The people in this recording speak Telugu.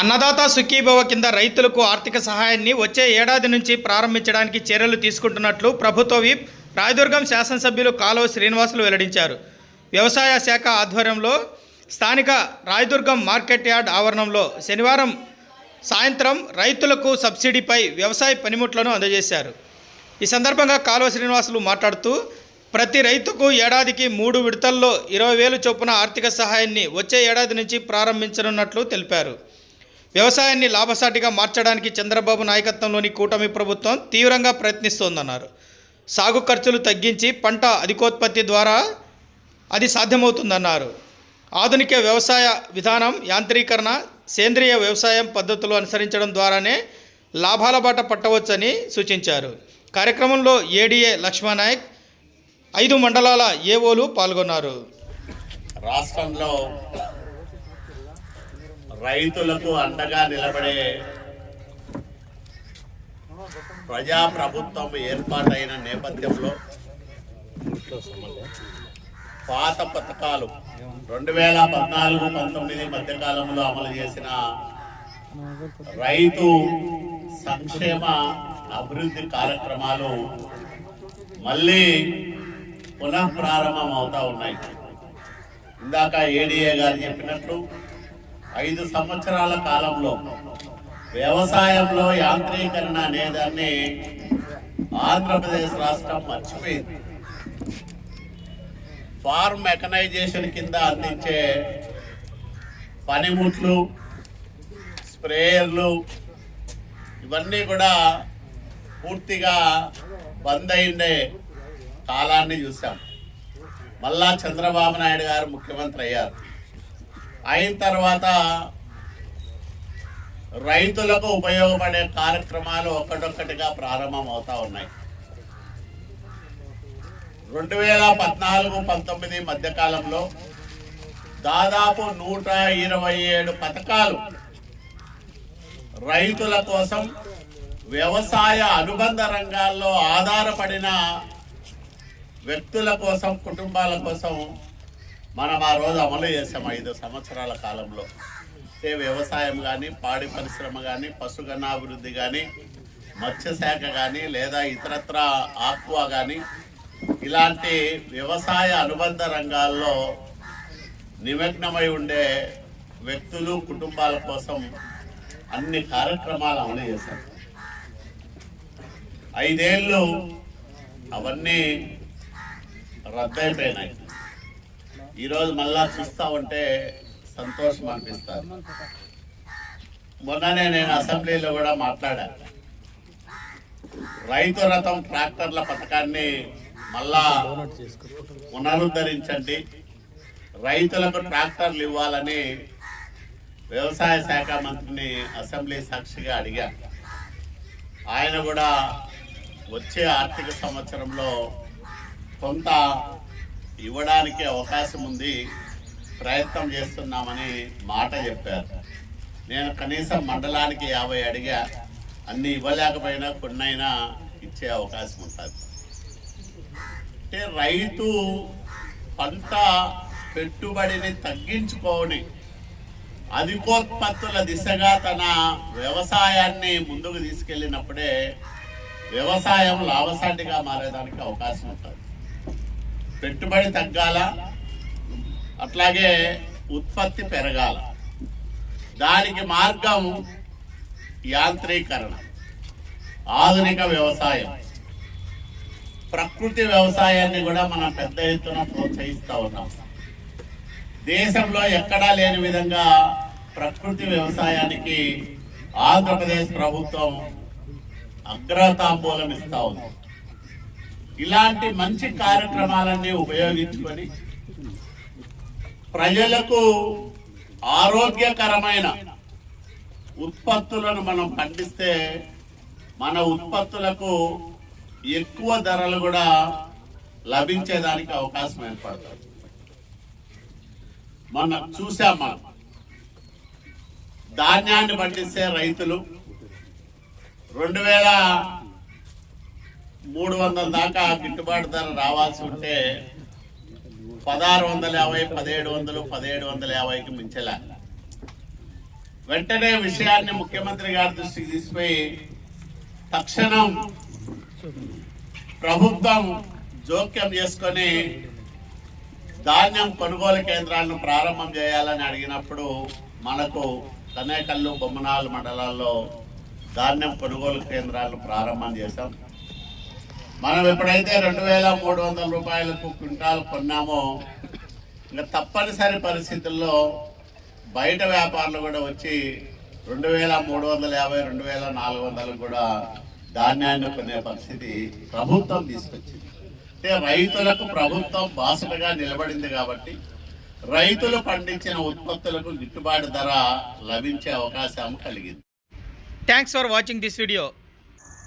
అన్నదాత సుఖీభవ కింద రైతులకు ఆర్థిక సహాయాన్ని వచ్చే ఏడాది నుంచి ప్రారంభించడానికి చర్యలు తీసుకుంటున్నట్లు ప్రభుత్వ విప్ రాయదుర్గం శాసనసభ్యులు కాలువ శ్రీనివాసులు వెల్లడించారు. వ్యవసాయ శాఖ ఆధ్వర్యంలో స్థానిక రాయదుర్గం మార్కెట్ యార్డ్ ఆవరణంలో శనివారం సాయంత్రం రైతులకు సబ్సిడీపై వ్యవసాయ పనిముట్లను అందజేశారు. ఈ సందర్భంగా కాలువ శ్రీనివాసులు మాట్లాడుతూ ప్రతి రైతుకు ఏడాదికి మూడు విడతల్లో ఇరవై వేలు చొప్పున ఆర్థిక సహాయాన్ని వచ్చే ఏడాది నుంచి ప్రారంభించనున్నట్లు తెలిపారు. వ్యవసాయాన్ని లాభసాటిగా మార్చడానికి చంద్రబాబు నాయకత్వంలోని కూటమి ప్రభుత్వం తీవ్రంగా ప్రయత్నిస్తోందన్నారు. సాగు ఖర్చులు తగ్గించి పంట అధికోత్పత్తి ద్వారా అది సాధ్యమవుతుందన్నారు. ఆధునిక వ్యవసాయ విధానం యాంత్రీకరణ సేంద్రియ వ్యవసాయం పద్ధతులు అనుసరించడం ద్వారానే లాభాల బాట పట్టవచ్చని సూచించారు. కార్యక్రమంలో ఏడీఏ లక్ష్మణాయక్ ఐదు మండలాల ఏఓలు పాల్గొన్నారు. రాష్ట్రంలో రైతులకు అండగా నిలబడే ప్రజాప్రభుత్వం ఏర్పాటైన నేపథ్యంలో పాత పథకాలు రెండు వేల పద్నాలుగు పంతొమ్మిది మధ్యకాలంలో అమలు చేసిన రైతు సంక్షేమ అభివృద్ధి కార్యక్రమాలు మళ్ళీ పునః ప్రారంభం అవుతా ఉన్నాయి. ఇందాక ఏడీఏ గారు చెప్పినట్లు ఐదు సంవత్సరాల కాలంలో వ్యవసాయంలో యాంత్రీకరణ అనేదాన్ని ఆంధ్రప్రదేశ్ రాష్ట్రం మర్చిపోయింది. ఫార్మ్ మెకనైజేషన్ కింద అందించే పనిముట్లు స్ప్రేయర్లు ఇవన్నీ కూడా పూర్తిగా బంద్ అయిండే కాలాన్ని చూసాం మళ్ళా చంద్రబాబు నాయుడు గారు ముఖ్యమంత్రి అయ్యారు. అయిన తర్వాత రైతులకు ఉపయోగపడే కార్యక్రమాలు ఒక్కటొక్కటిగా ప్రారంభం అవుతా ఉన్నాయి. రెండు వేల పద్నాలుగు పంతొమ్మిది మధ్యకాలంలో దాదాపు నూట ఇరవై ఏడు పథకాలు రైతుల కోసం వ్యవసాయ అనుబంధ రంగాల్లో ఆధారపడిన వ్యక్తుల కోసం కుటుంబాల కోసం మనం ఆ రోజు అమలు చేసాం ఐదు సంవత్సరాల కాలంలో. అంటే వ్యవసాయం కానీ పాడి పరిశ్రమ కానీ పశుగణాభివృద్ధి కానీ మత్స్యశాఖ కానీ లేదా ఇతరత్ర ఆక్వా కానీ ఇలాంటి వ్యవసాయ అనుబంధ రంగాల్లో నిమగ్నమై ఉండే వ్యక్తులు కుటుంబాల కోసం అన్ని కార్యక్రమాలు అమలు చేశారు. ఐదేళ్ళు అవన్నీ రద్దయిపోయినాయి. ఈరోజు మళ్ళా చూస్తూ ఉంటే సంతోషం అనిపిస్తారు. మొన్ననే నేను అసెంబ్లీలో కూడా మాట్లాడా. రైతు రథం ట్రాక్టర్ల పథకాన్ని మళ్ళా పునరుద్ధరించండి. రైతులకు ట్రాక్టర్లు ఇవ్వాలని వ్యవసాయ శాఖ మంత్రిని అసెంబ్లీ సాక్షిగా అడిగా. ఆయన కూడా వచ్చే ఆర్థిక సంవత్సరంలో కొంత ఇవ్వడానికి అవకాశం ఉంది. ప్రయత్నం చేస్తున్నామని మాట చెప్పారు. నేను కనీసం మండలానికి యాభై అడిగా. అన్ని ఇవ్వలేకపోయినా కొన్నైనా ఇచ్చే అవకాశం ఉంటుంది. అంటే రైతు పంట పెట్టుబడిని తగ్గించుకొని అధికోత్పత్తుల దిశగా తన వ్యవసాయాన్ని ముందుకు తీసుకెళ్ళినప్పుడే వ్యవసాయం లాభసాటిగా మారేదానికి అవకాశం ఉంటుంది. పెట్టుబడి తగ్గాల అట్లాగే ఉత్పత్తి పెరగాల. దానికి మార్గం యాంత్రీకరణ ఆధునిక వ్యవసాయం. ప్రకృతి వ్యవసాయాన్ని కూడా మనం పెద్ద ఎత్తున ప్రోత్సహిస్తూ ఉన్నాం. దేశంలో ఎక్కడా లేని విధంగా ప్రకృతి వ్యవసాయానికి ఆంధ్రప్రదేశ్ ప్రభుత్వం అగ్రతాంబూలం ఇస్తూ ఉంది. ఇలాంటి మంచి కార్యక్రమాలన్నీ ఉపయోగించుకొని ప్రజలకు ఆరోగ్యకరమైన ఉత్పత్తులను మనం పండిస్తే మన ఉత్పత్తులకు ఎక్కువ ధరలు కూడా లభించేదానికి అవకాశం ఏర్పడుతుంది. మొన్న చూసాం మనం. ధాన్యాన్ని పండిస్తే రైతులు రెండు వేల మూడు వందల దాకా గిట్టుబాటు ధర రావాల్సి ఉంటే పదహారు వందల యాభై పదిహేడు వందలు పదిహేడు వందల యాభైకి మించలే. వెంటనే విషయాన్ని ముఖ్యమంత్రి గారి దృష్టికి తీసుకుపోయి తక్షణం ప్రభుత్వం జోక్యం చేసుకొని ధాన్యం కొనుగోలు కేంద్రాలను ప్రారంభం చేయాలని అడిగినప్పుడు మనకు కనేకల్లు బొమ్మనాలు మండలాల్లో ధాన్యం కొనుగోలు కేంద్రాలను ప్రారంభం చేశాం. మనం ఎప్పుడైతే రెండు వేల మూడు వందల రూపాయలకు క్వింటాల్ కొన్నామో ఇంకా తప్పనిసరి పరిస్థితుల్లో బయట వ్యాపారులు కూడా వచ్చి రెండు వేల మూడు వందల యాభై రెండు వేల నాలుగు వందలు కూడా ధాన్యాన్ని కొనే పరిస్థితి ప్రభుత్వం తీసుకొచ్చింది. అంటే రైతులకు ప్రభుత్వం బాసటగా నిలబడింది కాబట్టి రైతులు పండించిన ఉత్పత్తులకు గిట్టుబాటు ధర లభించే అవకాశం కలిగింది. Thanks for watching this video